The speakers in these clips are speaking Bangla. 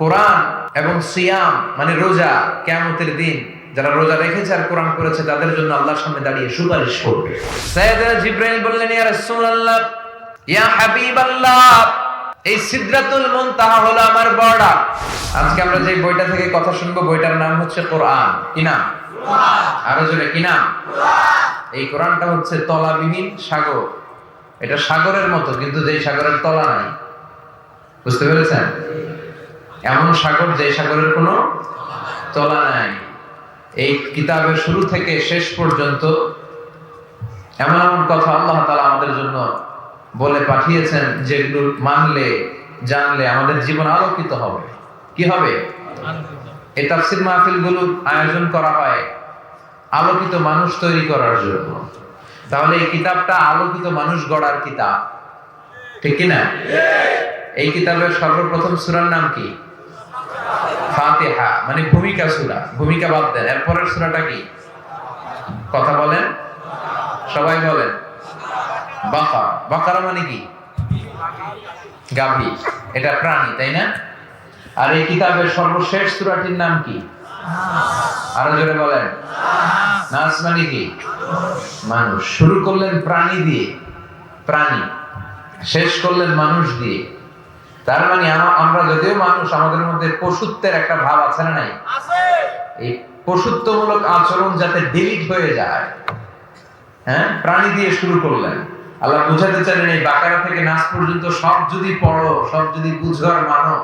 কোরআন এবং সিয়াম মানে রোজা কেমতের দিন যারা রোজা রেখেছে আর কোরআন করেছে তাদের জন্য আল্লাহর সামনে দাঁড়িয়ে সুপারিশ করবে। সাইয়েদনা জিব্রাইল বললেন ইয়া রাসূলুল্লাহ ইয়া হাবিবাল্লাহ এই সিদরাতুল মুনতাহা হলো আমার বর্ডার। আজকে আমরা যে বইটা থেকে কথা শুনব বইটার নাম হচ্ছে কোরআন। কি নাম? আরও জোরে কি নাম? এই কোরআনটা হচ্ছে তলাবিহীন সাগর। এটা সাগরের মতো কিন্তু যেই সাগরের তলা নাই। বুঝতে পেরেছেন? এমন সাগর যে সাগরের কোনো তলা নাই। এই কিতাবের শুরু থেকে শেষ পর্যন্ত এমন এমন কথা আল্লাহ তালা আমাদের জন্য বলে পাঠিয়েছেন যেগুলো মানলে জানলে আমাদের জীবন আলোকিত হবে। কি হবে? এই তাফসির মাহফিলগুলোর আয়োজন করা হয় আলোকিত মানুষ তৈরি করার জন্য। তাহলে এই কিতাবটা আলোকিত মানুষ গড়ার কিতাব। ঠিক কি না এই কিতাবের সর্বপ্রথম সুরার নাম কি? ফাতিহা মানে ভূমিকা সূরা, ভূমিকা বাদ দেন। এরপরের সূরাটা কি? কথা বলেন। সবাই বলেন। বাকা, বাকারা মানে কি? গাভী, এটা প্রাণী, তাই না? আর এই কিতাবের সর্বশেষ সূরাটির নাম কি? আরও জোরে বলেন। নাস মানে কি? মানুষ। শুরু করলেন প্রাণী দিয়ে, প্রাণী। শেষ করলেন মানুষ দিয়ে। তার মানে আমরা যদিও মানুষ আমাদের মধ্যে পশুত্বের একটা ভাব আছে না নাই? এই পশুত্বমূলক আচরণ যাতে ডিলিট হয়ে যায় হ্যাঁ? প্রাণী দিয়ে শুরু করলেন। আল্লাহ বুঝাতে চাইলেন এই বাকারা থেকে নাচ পর্যন্ত সব যদি পড়ো সব যদি বুঝো আর মানো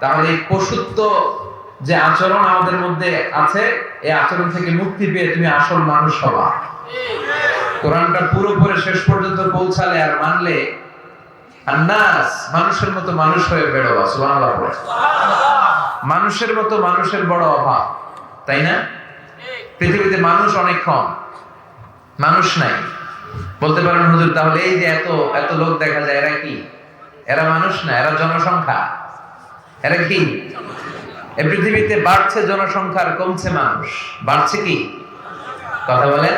তাহলে এই পশুত্ব যে আচরণ আমাদের মধ্যে আছে এই আচরণ থেকে মুক্তি পেয়ে তুমি আসল মানুষ হবা। কোরআনটা পুরোপুরি শেষ পর্যন্ত পৌঁছালে আর মানলে আর নাস মানুষের মতো মানুষ হয়ে বেরোবা সুবহানাল্লাহ পড়ে। মানুষের মতো মানুষের বড় অভাব তাই না? পৃথিবীতে মানুষ অনেক কম মানুষ নাই। বলতে পারেন হুজুর তাহলে এই যে এত এত লোক দেখা যায় এরা কি? এরা মানুষ না এরা জনসংখ্যা। এরা কি? এই পৃথিবীতে বাড়ছে জনসংখ্যা আর কমছে মানুষ। বাড়ছে কি? কথা বলে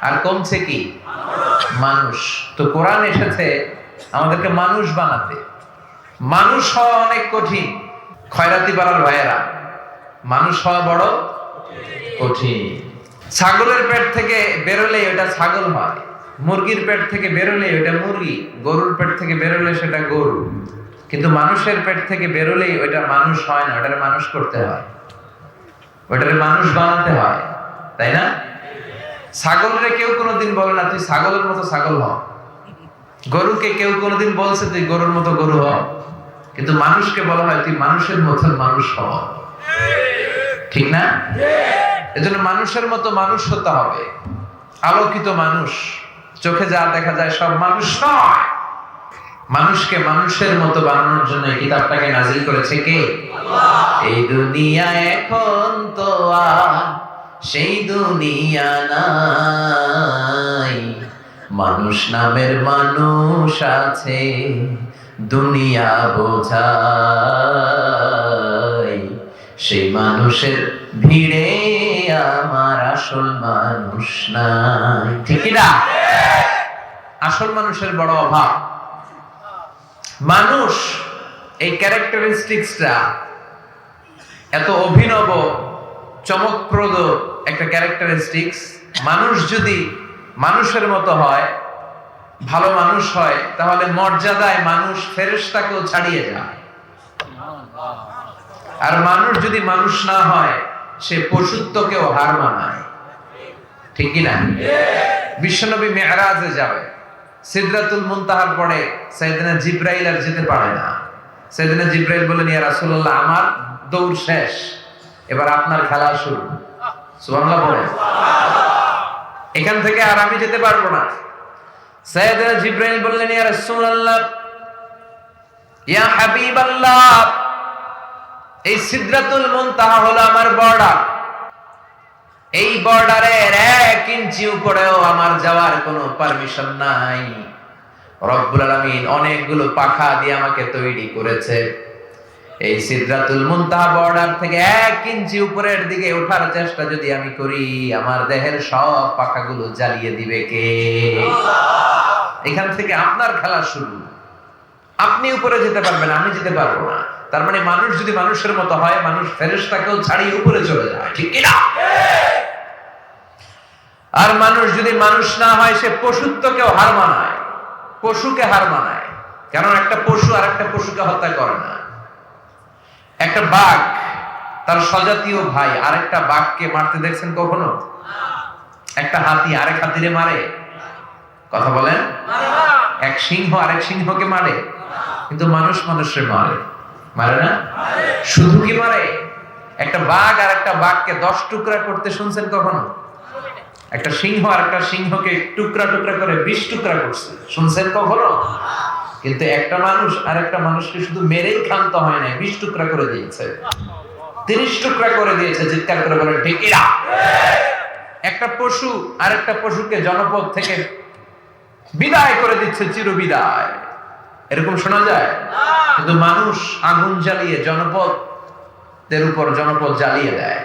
আর কমছে কি? মানুষ। তো কোরআন এসেছে আমাদেরকে মানুষ বানাতে। মানুষ হওয়া অনেক কঠিন, খয়রাতি পাড়ার ভাইয়েরা। মানুষ হওয়া বড় কঠিন। ছাগলের পেট থেকে বেরোলে ওটা ছাগল হয়। মুরগির পেট থেকে বেরোলে ওটা মুরগি, গরুর পেট থেকে বেরোলে সেটা গরু। কিন্তু মানুষের পেট থেকে বেরোলেই ওটা মানুষ হয় না, ওটারে মানুষ করতে হয়। ওটারে মানুষ বানাতে হয়, তাই না? ছাগলরে কেউ কোনোদিন বলে না, তুই ছাগলের মতো ছাগল হ। গরুকে কেউ কোনোদিন বলছে তুই গরুর মতো গরু হ। কিন্তু মানুষকে বলা হয় তুই মানুষের মতো মানুষ হ। ঠিক না? এজন্য মানুষের মতো মানুষ হতে হবে। আলোকিত মানুষ। চোখে যা দেখা যায় সব মানুষ মানুষকে মানুষের মতো বানানোর জন্য এই কিতাবটাকে নাজিল করেছে কে? এই দুনিয়া এখন তো সেই দুনিয়া নাই। মানুষ নামের মানুষ আছে, দুনিয়া বোঝাই সেই মানুষের ভিড়ে আমার আসল মানুষ নাই। ঠিক না আসল মানুষের বড় অভাব। মানুষ এই ক্যারেক্টারিস্টিক্সটা এত অভিনব, চমকপ্রদ একটা ক্যারেক্টারিস্টিক্স। মানুষ যদি মানুষের মতো হয়, ভালো মানুষ হয়, তাহলে মর্যাদায় মানুষ ফেরেশতাকেও ছাড়িয়ে যায়। আর মানুষ যদি মানুষ না হয়, সে পশুত্বকেও হার মানায়। ঠিক কি না? বিশ্বনবী মেহরাজে যাবে। সিদরাতুল মুনতাহার পরে সাইয়েদনা জিব্রাইল আর যেতে পারে না। সাইয়েদনা জিব্রাইল বলেন ইয়া রাসূলুল্লাহ, আমার দৌড় শেষ। এবার আপনার খেলা শুরু। সুবহানাল্লাহ বলেন। এখান থেকে আর আমি যেতে পারব না। জিব্রাইল বললেন, ইয়া রাসূলুল্লাহ, ইয়া হাবিবাল্লাহ, এই মুনতাহা হলো আমার বর্ডার এই বর্ডারের এক ইঞ্চি উপরেও আমার যাওয়ার কোনো পারমিশন নাই। রব্বুল আলামিন অনেকগুলো পাখা দিয়ে আমাকে তৈরি করেছে। এই সিদরাতুল মুনতাহা বর্ডার থেকে এক ইঞ্চি উপরের দিকে ওঠার চেষ্টা যদি আমি করি আমার দেহের সব পাখাগুলো জ্বালিয়ে দিবে কে? এখান থেকে আপনার খেলা শুরু। আপনি উপরে যেতে পারবেন আমি যেতে পারব না। তার মানে মানুষ যদি মানুষের মতো হয় মানুষ ফেরেশতাকেও ছাড়িয়ে উপরে চলে যায় ঠিক কিনা? আর মানুষ যদি মানুষ না হয় সে পশুত্বকেও হার মানায়। পশুকে হার মানায়। কারণ একটা পশু আর একটা পশুকে হত্যা করে না। একটা বাঘ, তার স্বজাতীয় ভাই, আরেকটা বাঘকে মারতে দেখছেন কখনো? একটা হাতি আরেক হাতিরে মারে। কথা বলেন? এক সিংহ আরেক সিংহকে মারে। কিন্তু মানুষ মানুষের মারে। মারে না? শুধু কি মারে? একটা বাঘ আর একটা বাঘকে দশ টুকরা করতে শুনছেন কখনো? একটা সিংহ আর একটা সিংহকে টুকরা টুকরা করে বিশ টুকরা করছে। শুনছেন কখনো? কিন্তু একটা মানুষ আর একটা মানুষকে শুধু মেরেই ক্ষান্ত হয় নাই, বিশ টুকরা করে দিয়েছে। তিরিশ টুকরা করে দিয়েছে, চিৎকার করে বলে ঠিকিরা একটা পশু আর একটা পশুকে জনপদ থেকে বিদায় করে দিচ্ছে চির বিদায় এরকম শোনা যায়? কিন্তু মানুষ আগুন জ্বালিয়ে জনপদের উপর জনপদ জ্বালিয়ে দেয়।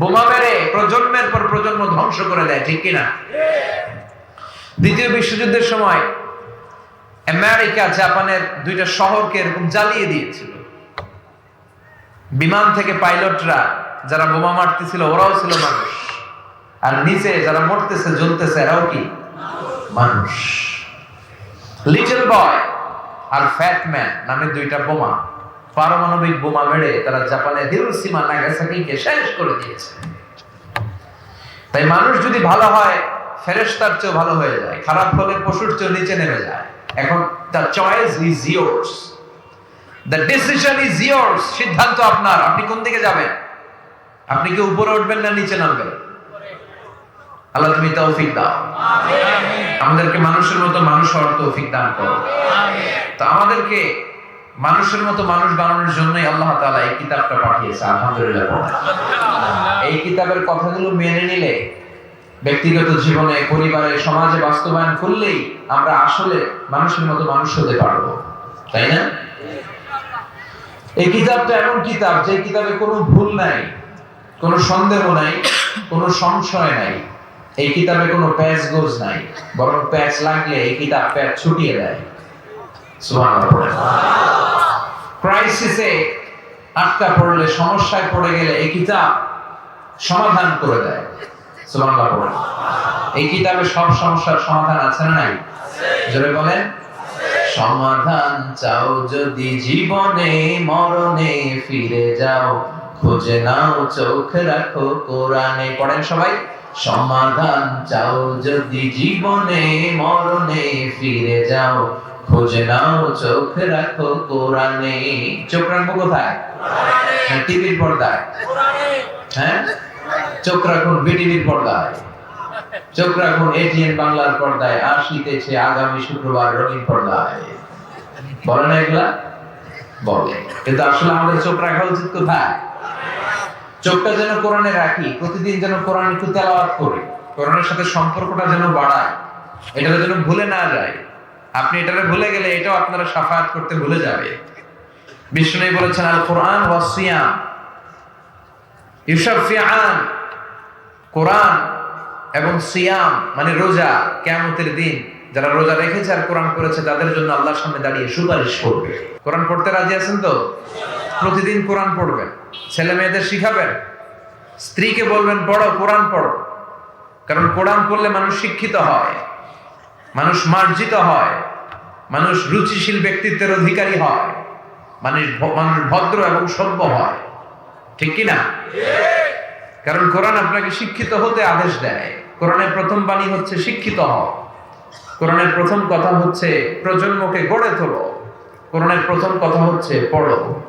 বোমা মেরে প্রজন্মের পর প্রজন্ম ধ্বংস করে দেয়, ঠিক কিনা? দ্বিতীয় বিশ্বযুদ্ধের সময় আমেরিকা, জাপানের দুইটা শহরকে এরকম জ্বালিয়ে দিয়েছিল। বিমান থেকে পাইলটরা যারা বোমা মারতেছিল, ওরাও ছিল মানুষ। আর নিচে যারা মরতেছে, জ্বলতেছে, এরাও কি? মানুষ। লিটল বয় আর ফ্যাট ম্যান নামে দুইটা বোমা, পারমাণবিক বোমা মেরে তারা জাপানের হিরোসীমা নাগাসাকিকে শেষ করে দিয়েছে। তাই মানুষ যদি ভালো হয় ফেরেস্তার চেয়েও ভালো হয়ে যায়, খারাপ হলে পশুর চেয়েও নিচে নেমে যায়। এখন the choice is yours the decision is yours সিদ্ধান্ত আপনার। আপনি কোন দিকে যাবেন? আপনি কি উপরে উঠবেন না নিচে নামবেন? আল্লাহ তুমি তৌফিক দাও। আমাদেরকে মানুষের মতো মানুষ হওয়ার তৌফিক দান করো। তো আমাদেরকে মানুষের মতো মানুষ বানানোর জন্যই আল্লাহ তাআলা এই কিতাবটা পাঠিয়েছে। আলহামদুলিল্লাহ। এই কিতাবের কথাগুলো মেনে নিলে ব্যক্তিগত জীবনে, পরিবারে, সমাজে বাস্তবায়ন করলেই আমরা আসলে মানুষের মতো মানুষ হতে পারব। তাই না? এই কিতাবটা এমন কিতাব, যে কিতাবে কোনো ভুল নাই, কোনো সন্দেহ নাই, কোনো সংশয় নাই। এই কিতাবে কোনো প্যাচ গোজ নাই, বরং প্যাচ লাগলে এই কিতাব প্যাচ ছুটিয়ে দেয়। ক্রাইসিসে আটকা পড়লে, সমস্যায় পড়ে গেলে এই কিতাব সমাধান করে দেয়। এই কিতাবে সব সমস্যার সমাধান আছে না নাই? জোরে বলেন। সমাধান চাও যদি জীবনে, মরণে ফিরে যাও, খুঁজে নাও, চোখ রাখো কোরআনে। পড়েন সবাই। সমাধান চাও যদি জীবনে, মরণে ফিরে যাও, খুঁজে নাও, চোখ রাখো কোরআনে। চোখ রাখব কোথায়? টিভির পর্দায়। হ্যাঁ? চোখ রাখুন পর্দায়। চোখ রাখুন এটিএন বাংলার পর্দায় আগামী শুক্রবার রঙিন পর্দায়। বলে না এগুলা? বলে। কিন্তু আসলে আমাদের চোখ রাখা উচিত কোথায়? চোখটা যেন কোরআনে রাখি, প্রতিদিন যেন কোরআন একটু তেলাওয়াত করি, কোরআনের সাথে সম্পর্কটা যেন বাড়ায় এটা যেন ভুলে না যায় আপনি এটারে ভুলে গেলে এটাও আপনারা সাফায়াত করতে ভুলে যাবে। বিষ্ণু বলেছেন আল কোরআন ওয়াসিয়াম ইউসাফিয়ান কোরআন এবং সিয়াম মানে রোজা কেমতের দিন, যারা রোজা রেখেছে আর কোরআন করেছে, তাদের জন্য আল্লাহর সামনে দাঁড়িয়ে সুপারিশ করবে। কোরআন পড়তে রাজি আছেন তো? প্রতিদিন কোরআন পড়বেন। ছেলে মেয়েদের শিখাবেন? স্ত্রীকে বলবেন, পড়ো, কোরআন পড়ো। কারণ কোরআন পড়লে মানুষ শিক্ষিত হয়, মানুষ মার্জিত হয়, মানুষ রুচিশীল ব্যক্তিত্বের অধিকারী হয়, মানুষ মানুষ ভদ্র এবং সভ্য হয়। ঠিক কি না? কারণ কোরআন আপনাকে শিক্ষিত হতে আদেশ দেয়। কোরআনের প্রথম বাণী হচ্ছে শিক্ষিত হও। কোরআনের প্রথম কথা হচ্ছে প্রজন্মকে গড়ে তোলো। কোরআনের প্রথম কথা হচ্ছে পড়ো।